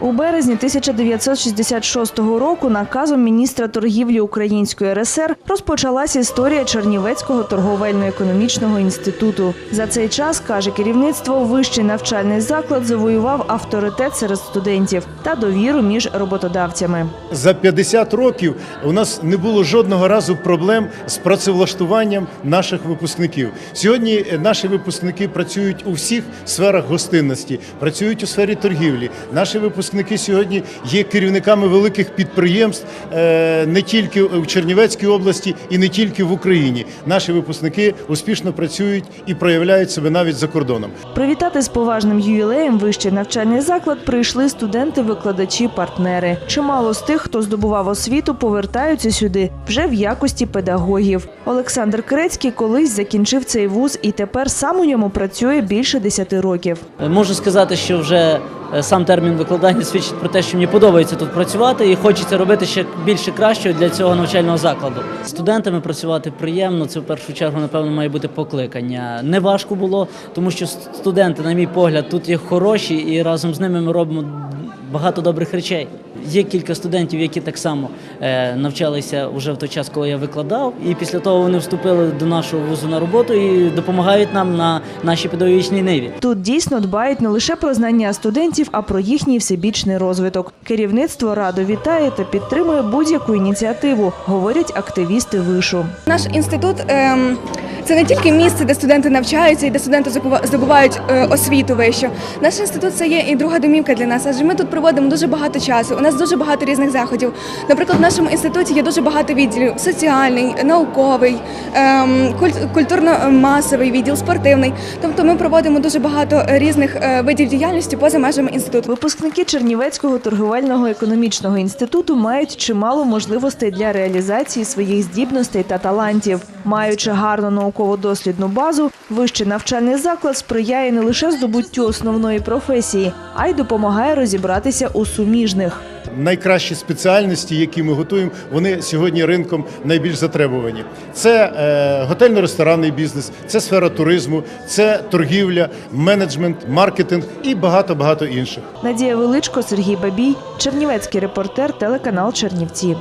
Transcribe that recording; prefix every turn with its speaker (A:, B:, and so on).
A: У березні 1966 року наказом міністра торгівлі Української РСР розпочалась історія Чернівецького торговельно-економічного інституту. За цей час, каже керівництво, вищий навчальний заклад завоював авторитет серед студентів та довіру між роботодавцями.
B: За 50 років у нас не було жодного разу проблем з працевлаштуванням наших випускників. Сьогодні е, наші випускники працюють у всіх сферах гостинності, працюють у сфері торгівлі. Наші випускники сьогодні є керівниками великих підприємств е, не тільки в Чернівецькій області і не тільки в Україні. Наші випускники успішно працюють і проявляють себе навіть за кордоном.
A: Привітати з поважним ювілеєм вищий навчальний заклад прийшли студенти, викладачі, партнери. Чимало з тих, хто здобував освіту, повертаються сюди вже в якості педагогів. Олександр Крецький колись закінчив цей вуз і тепер сам у ньому працює більше 10 років.
C: Можу сказати, що вже е, сам термін викладання свідчить про те, що мені подобається тут працювати і хочеться робити ще більше кращого для цього навчального закладу. Студентами працювати приємно. Це в першу чергу, напевно, має бути покликання. Не важко було, тому що студенти, на мій погляд, тут є хороші, і разом з ними ми робимо багато добрих речей. Є кілька студентів, які так само е, навчалися вже в той час, коли я викладав, і після того вони вступили до нашого вузу на роботу і допомагають нам на нашій педагогічній ниві.
A: Тут дійсно дбають не лише про знання студентів, а про їхній всебічний розвиток. Керівництво радо вітає та підтримує будь-яку ініціативу, говорять активісти вишу.
D: Наш інститут ем, це не тільки місце, де студенти навчаються і де студенти здобува- здобувають е, освіту вищу. Наш інститут це є і друга домівка для нас, адже ми тут проводимо дуже багато часу. У нас дуже багато різних заходів. Наприклад, в нашому інституті є дуже багато відділів: соціальний, науковий, культурно-масовий відділ, спортивний. Тобто ми проводимо дуже багато різних е, видів діяльності поза межами інституту.
A: Випускники Чернівецького торговельного економічного інституту мають чимало можливостей для реалізації своїх здібностей та талантів. Маючи гарну науково-дослідну базу, вищий навчальний заклад сприяє не лише здобуттю основної професії, а й допомагає розібратися у суміжних.
B: Найкращі спеціальності, які ми готуємо, вони сьогодні ринком найбільш затребувані. Це е, готельно-ресторанний бізнес, це сфера туризму, це торгівля, менеджмент, маркетинг і багато багато інших.
A: Надія Величко, Сергій Бабій, Чернівецький репортер, телеканал Чернівці.